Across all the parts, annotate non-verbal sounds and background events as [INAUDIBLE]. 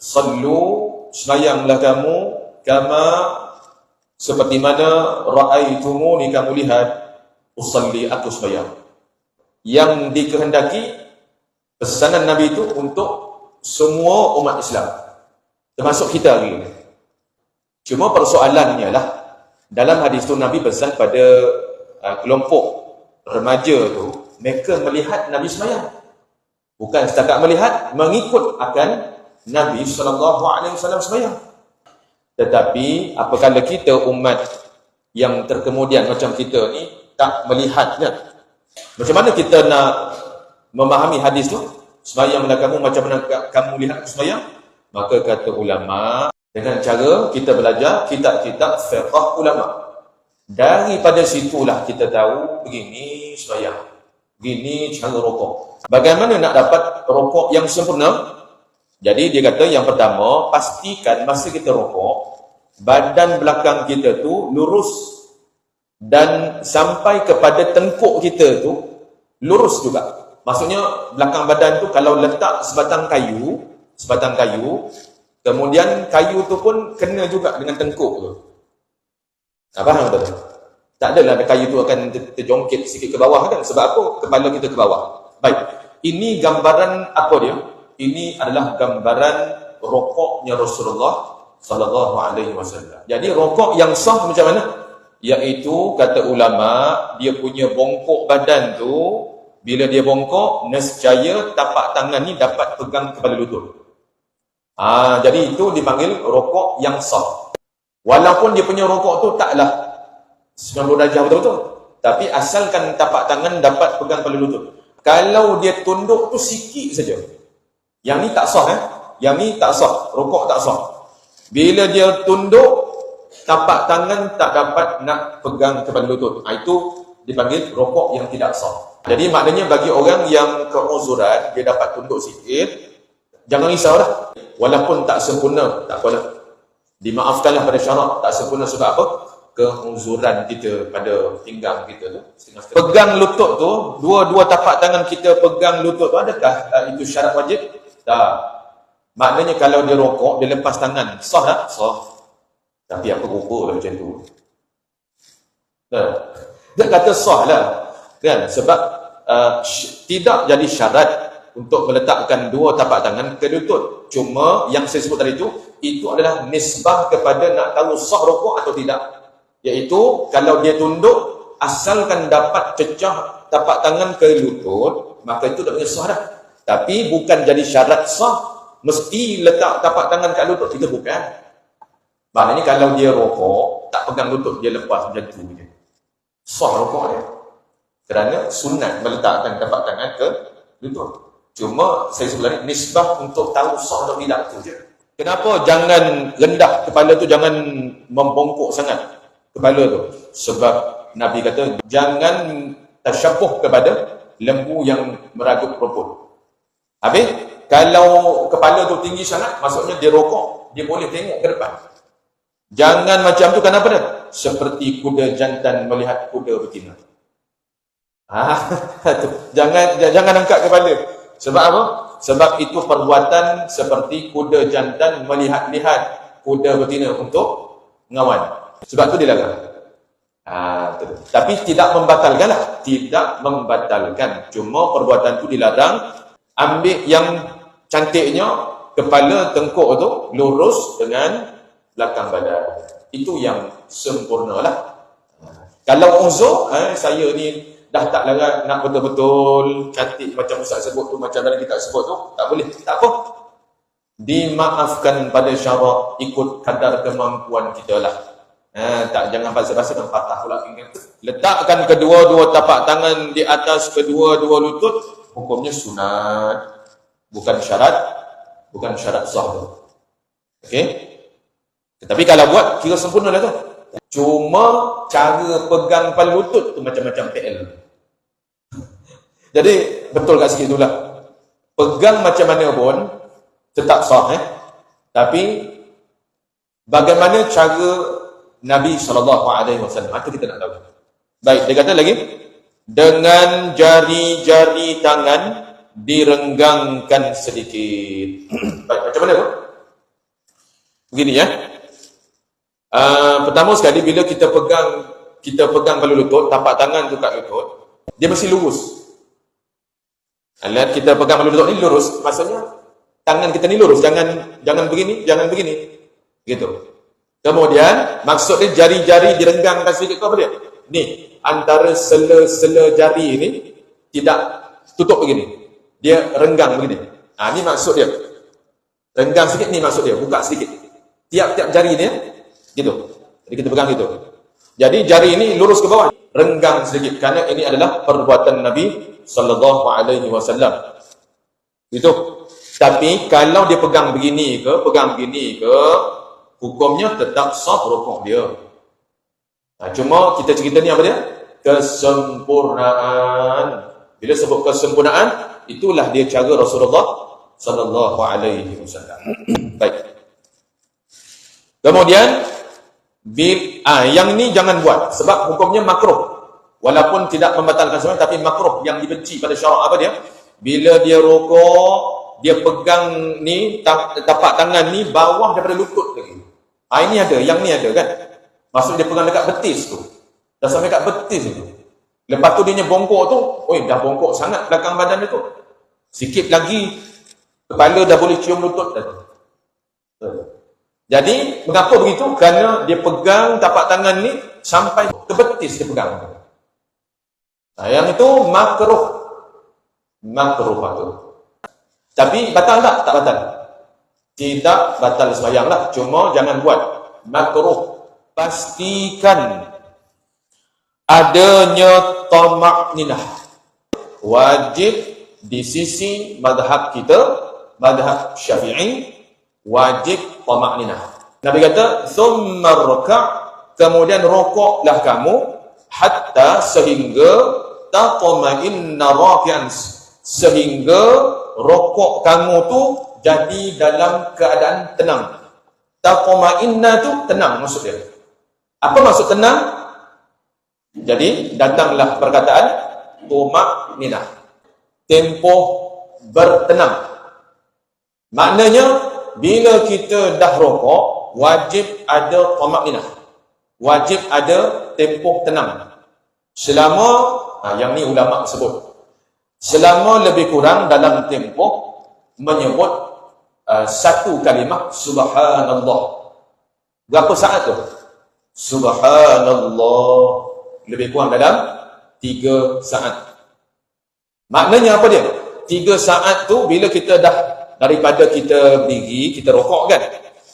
sallu semayanglah kamu kama seperti mana ra'aitumuni kamu lihat usalli aku semayang yang dikehendaki pesanan Nabi itu untuk semua umat Islam termasuk kita hari ini. Cuma persoalannya lah dalam hadis tu Nabi pesan pada uh, kelompok remaja tu mereka melihat Nabi semayang bukan setakat melihat mengikut akan Nabi sallallahu alaihi wasallam semayang tetapi apabila kita umat yang terkemudian macam kita ni tak melihatnya macam mana kita nak memahami hadis tu? Semayanglah kamu macam mana kamu lihat semayang maka kata ulama dengan cara kita belajar kitab-kitab fiqh ulama. Daripada situlah kita tahu begini semayang begini cara rokok. Bagaimana nak dapat rokok yang sempurna jadi dia kata yang pertama pastikan masa kita rokok badan belakang kita tu lurus dan sampai kepada tengkuk kita tu lurus juga. Maksudnya belakang badan tu kalau letak sebatang kayu, sebatang kayu, kemudian kayu tu pun kena juga dengan tengkuk tu. Tak faham tak? Tak adalah kayu tu akan terjongkit sikit ke bawah kan? Sebab apa? Kepala kita ke bawah. Baik. Ini gambaran apa dia? Ini adalah gambaran rokoknya Rasulullah sallallahu alaihi wasallam. Jadi rokok yang sah macam mana? Iaitu kata ulama, dia punya bongkok badan tu bila dia bongkok, nescaya tapak tangan ni dapat pegang kepala lutut. Ah, jadi itu dipanggil rokok yang sah. Walaupun dia punya rokok tu taklah 90 darjah betul-betul. Tapi asalkan tapak tangan dapat pegang kepala lutut. Kalau dia tunduk tu sikit saja. Yang ni tak sah eh. Yang ni tak sah. Rokok tak sah. Bila dia tunduk, tapak tangan tak dapat nak pegang kepada lutut. Ha, itu dipanggil rokok yang tidak sah. Jadi maknanya bagi orang yang keuzuran, dia dapat tunduk sikit, jangan risaulah. Walaupun tak sempurna, tak apalah. Dimaafkanlah pada syarak, tak sempurna sebab apa? Keuzuran kita pada pinggang kita tu. Pegang lutut tu, dua-dua tapak tangan kita pegang lutut tu, adakah uh, itu syarat wajib? Tak. Maknanya kalau dia rokok, dia lepas tangan. Sah tak? Sah. Tapi apa rokok lah macam tu? Nah. Dia kata sah lah. Kan? Sebab uh, tidak jadi syarat untuk meletakkan dua tapak tangan ke lutut. Cuma yang saya sebut tadi itu, itu adalah nisbah kepada nak tahu sah rokok atau tidak. Iaitu kalau dia tunduk, asalkan dapat cecah tapak tangan ke lutut, maka itu dah punya sah dah. Tapi bukan jadi syarat sah mesti letak tapak tangan kat lutut kita bukan. Maknanya kalau dia rokok tak pegang lutut dia lepas macam tu je. Sah rokok dia. Kerana sunat meletakkan tapak tangan ke lutut. Cuma saya sebenarnya nisbah untuk tahu sah atau tidak tu je. Kenapa jangan rendah kepala tu jangan membongkok sangat kepala tu? Sebab Nabi kata jangan tersyapuh kepada lembu yang meragut rumput habis kalau kepala tu tinggi sangat, maksudnya dia rokok, dia boleh tengok ke depan. Jangan macam tu, kenapa dah? Seperti kuda jantan melihat kuda betina. [LAUGHS] Tu. Jangan jangan angkat kepala. Sebab apa? Sebab itu perbuatan seperti kuda jantan melihat-lihat kuda betina untuk ngawan. Sebab tu dilarang. Tu. Tapi tidak membatalkan. Tidak membatalkan. Cuma perbuatan tu dilarang. Ambil yang cantiknya kepala tengkuk tu lurus dengan belakang badan. Itu yang sempurna lah. Kalau uzur, eh, saya ni dah tak larat nak betul-betul cantik macam Ustaz sebut tu, macam dalam kita sebut tu, tak boleh. Tak apa. Dimaafkan pada syarak ikut kadar kemampuan kita lah. Eh, tak jangan basa-basa dan patah pula. Letakkan kedua-dua tapak tangan di atas kedua-dua lutut, hukumnya sunat. Bukan syarat bukan syarat tu. Okey? Tetapi kalau buat kira sempurna lah tu. Cuma cara pegang kepala lutut tu macam-macam PL jadi betul kat sikit itulah pegang macam mana pun tetap sah eh. Tapi bagaimana cara Nabi SAW itu kita nak tahu. Baik dia kata lagi dengan jari-jari tangan direnggangkan sedikit. [CLEARS THROAT] Baik, macam mana tu? Begini ya. Uh, pertama sekali bila kita pegang kita pegang kalau lutut, tapak tangan tu kat lutut, dia mesti lurus. Alat kita pegang kalau lutut ni lurus, maksudnya tangan kita ni lurus, jangan jangan begini, jangan begini. Gitu. Kemudian maksud dia jari-jari direnggangkan sedikit tu apa dia? Ni, antara sela-sela jari ni tidak tutup begini. Dia renggang begini. Ha, ni maksud dia. Renggang sikit ni maksud dia, buka sedikit. Tiap-tiap jari ni Gitu. Jadi kita pegang gitu. Jadi jari ini lurus ke bawah, renggang sedikit kerana ini adalah perbuatan Nabi sallallahu alaihi wasallam. Itu. Tapi kalau dia pegang begini ke, pegang begini ke, hukumnya tetap sah rukuk dia. Nah, cuma kita cerita ni apa dia? Kesempurnaan. Bila sebut kesempurnaan, itulah dia cara Rasulullah sallallahu alaihi wasallam. [CLEARS THROAT] Baik. Kemudian Bil, ah, yang ni jangan buat sebab hukumnya makruh. Walaupun tidak membatalkan semua tapi makruh yang dibenci pada syarak apa dia? Bila dia rokok, dia pegang ni tapak tangan ni bawah daripada lutut lagi. Ah ini ada, yang ni ada kan? Maksud dia pegang dekat betis tu. Dah sampai dekat betis tu. Lepas tu dia bongkok tu, oi dah bongkok sangat belakang badan dia tu. Sikit lagi kepala dah boleh cium lutut dah. Jadi, mengapa begitu? Kerana dia pegang tapak tangan ni sampai ke betis dia pegang. Nah, yang itu makruh. Makruh itu. Tapi batal tak? Tak batal. Tidak batal sembahyang lah. Cuma jangan buat. Makruh. Pastikan adanya tomak ninah. Wajib di sisi madhab kita, madhab syafi'i, wajib tamak ninah. Nabi kata, "Tsumma raka'," kemudian rokoklah kamu hatta sehingga taqma'inna raki'an sehingga rokok kamu tu jadi dalam keadaan tenang. Taqma'inna tu tenang maksud dia. Apa maksud tenang? Jadi datanglah perkataan tumak ninah. Tempoh bertenang. Maknanya bila kita dah rokok, wajib ada tamak ninah. Wajib ada tempoh tenang. Selama, ha, yang ni ulama sebut. Selama lebih kurang dalam tempoh menyebut uh, satu kalimah subhanallah. Berapa saat tu? Subhanallah. Lebih kurang dalam tiga saat. Maknanya apa dia? Tiga saat tu bila kita dah daripada kita berdiri, kita rokok kan.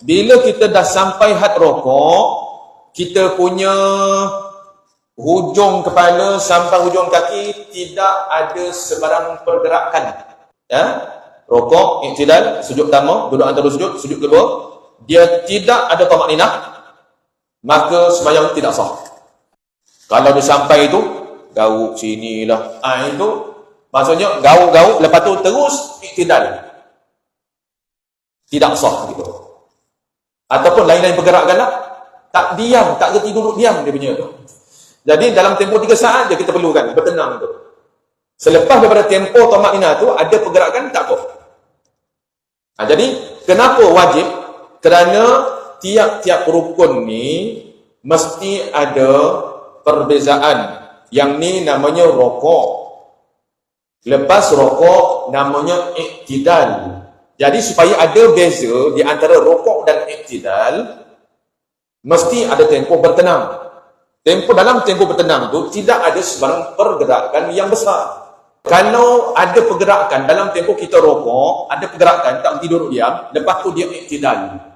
Bila kita dah sampai had rokok, kita punya hujung kepala sampai hujung kaki tidak ada sebarang pergerakan. Ya? Rokok, iktidal, sujud pertama, duduk antara sujud, sujud kedua, dia tidak ada tamak ninah, maka sembahyang tidak sah. Kalau dia sampai itu, gauk sinilah. Ah itu maksudnya gauk-gauk lepas tu terus iktidal tidak sah gitu. Ataupun lain-lain pergerakan lah. Tak diam, tak kerti duduk diam dia punya. Jadi dalam tempoh tiga saat je kita perlukan bertenang tu. Selepas daripada tempoh tomak ina tu ada pergerakan tak apa. Ha, jadi kenapa wajib? Kerana tiap-tiap rukun ni mesti ada perbezaan. Yang ni namanya rokok. Lepas rokok namanya iktidal. Jadi supaya ada beza di antara rokok dan iktidal, mesti ada tempoh bertenang. Tempoh dalam tempoh bertenang tu tidak ada sebarang pergerakan yang besar. Kalau ada pergerakan dalam tempoh kita rokok, ada pergerakan tak tidur diam, lepas tu dia iktidal.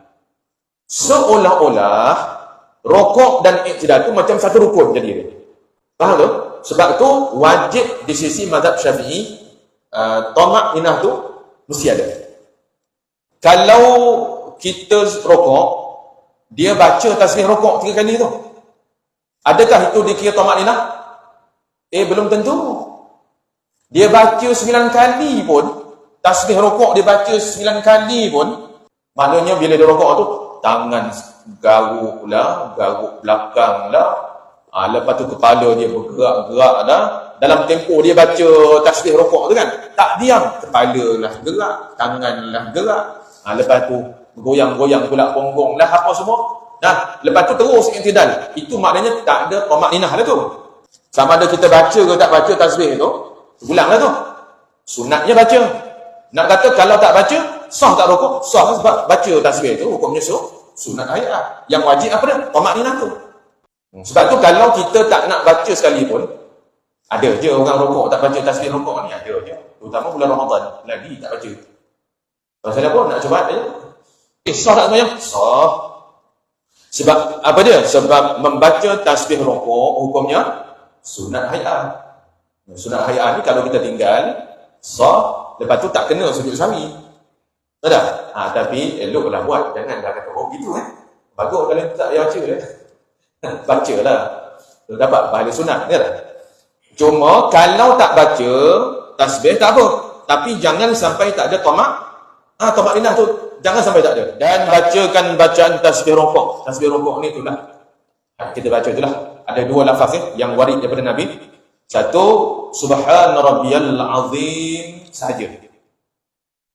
Seolah-olah rokok dan iktidal tu macam satu rukun jadi. Faham tu? Sebab tu wajib di sisi mazhab Syafi'i, uh, tomak minah tu mesti ada. Kalau kita rokok, dia baca tasbih rokok tiga kali tu. Adakah itu dikira tamak ninah? Eh, belum tentu. Dia baca sembilan kali pun, tasbih rokok dia baca sembilan kali pun, maknanya bila dia rokok tu, tangan garuk lah, garuk belakang lah, ha, lepas tu kepala dia bergerak-gerak lah, dalam tempoh dia baca tasbih rokok tu kan, tak diam, kepala lah gerak, tangan lah gerak, Ha, lepas tu goyang-goyang pula punggung lah apa semua. Nah, lepas tu terus i'tidal. Itu maknanya tak ada tamakninah lah tu. Sama ada kita baca ke tak baca tasbih tu, ulanglah tu. Sunatnya baca. Nak kata kalau tak baca, sah tak rukuk? Sah sebab baca tasbih tu hukumnya so, sunat ayat. Yang wajib apa dia? Tamakninah tu. Hmm, Sebab tu kalau kita tak nak baca sekali pun, ada je orang rokok tak baca tasbih rokok ni, ada je. Terutama bulan Ramadan, lagi tak baca. Pasal apa? Nak cuba je. Eh, sah tak semayang? Sah. Sebab apa dia? Sebab membaca tasbih rokok hukumnya sunat hayat. Sunat hayat ni kalau kita tinggal, sah, lepas tu tak kena sujud sahwi. Tak? Ha, tapi eloklah buat. Jangan dah kata, oh gitu eh. Bagus kalau tak payah baca eh. [LAUGHS] baca lah. Dapat pahala sunat. Ya tak? Cuma kalau tak baca tasbih tak apa. Tapi jangan sampai tak ada tomak. Ah, tomak linah tu jangan sampai tak ada. Dan bacakan bacaan tasbih rokok. Tasbih rokok ni. Ha, kita baca itulah. Ada dua lafaz eh, yang warid daripada Nabi. Satu, Subhan Rabbiyal Azim sahaja.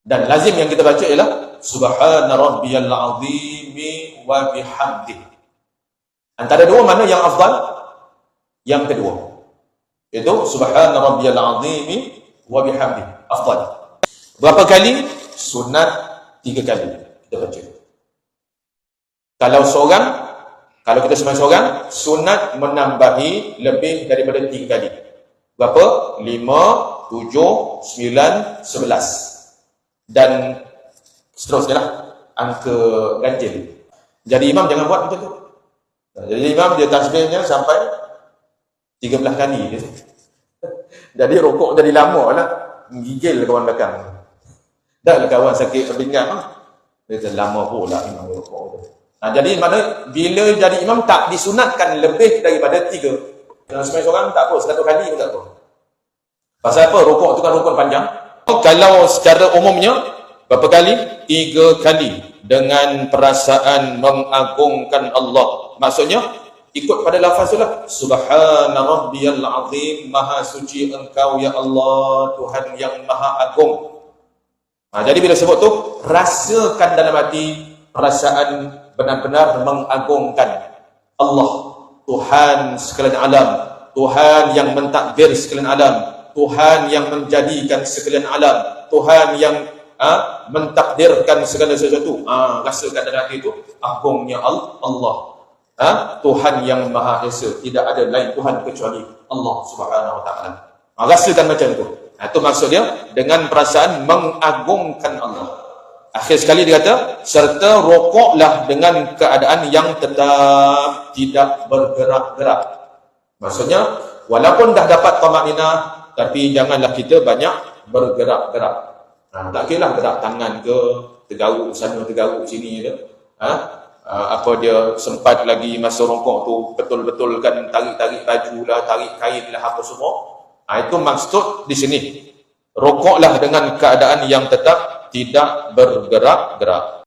Dan lazim yang kita baca ialah Subhan Rabbiyal Azim wa bihamdih. Antara dua mana yang afdal? Yang kedua. Itu Subhan Rabbiyal Azim wa bihamdih. Afdal. Berapa kali? Sunat tiga kali. Kita baca. Kalau seorang, kalau kita sembahyang seorang, sunat menambahi lebih daripada tiga kali. Berapa? Lima, tujuh, sembilan, sebelas. Dan seterusnya lah. Angka ganjil. Jadi imam jangan buat macam tu. Jadi imam dia tasbihnya sampai 13 kali. [LAUGHS] Jadi rokok jadi lama lah. Menggigil kawan belakang. Dah lah kawan sakit pinggang lah. Dia kata lama pula imam rokok tu. Nah, jadi mana bila jadi imam tak disunatkan lebih daripada tiga. Kalau sebenarnya seorang tak apa, satu kali pun tak apa. Pasal apa? Rokok tu kan rukun panjang. Kalau secara umumnya, berapa kali? Tiga kali. Dengan perasaan mengagungkan Allah. Maksudnya, ikut pada lafaz tu lah. Subhana rabbiyal azim, maha suci engkau ya Allah, Tuhan yang maha agung. Ha, jadi bila sebut tu, rasakan dalam hati perasaan benar-benar mengagungkan Allah, Tuhan sekalian alam, Tuhan yang mentakdir sekalian alam, Tuhan yang menjadikan sekalian alam, Tuhan yang ha, mentakdirkan segala sesuatu. Ha, rasakan dalam hati itu agungnya Allah. Ha, Tuhan yang Maha Esa, tidak ada lain Tuhan kecuali Allah Subhanahu Wa Taala. Ha, rasakan macam itu. Ha, itu maksud dia dengan perasaan mengagungkan Allah. Akhir sekali dia kata, serta rokoklah dengan keadaan yang tetap tidak bergerak-gerak. Maksudnya, walaupun dah dapat tamak tapi janganlah kita banyak bergerak-gerak. Ha, tak kira lah gerak tangan ke, tergaruk sana, tergaruk sini je. Ha? Ha, apa dia sempat lagi masa rokok tu betul-betul kan tarik-tarik baju lah, tarik kain lah apa semua. Ha, itu maksud di sini. Rokoklah dengan keadaan yang tetap tidak bergerak-gerak.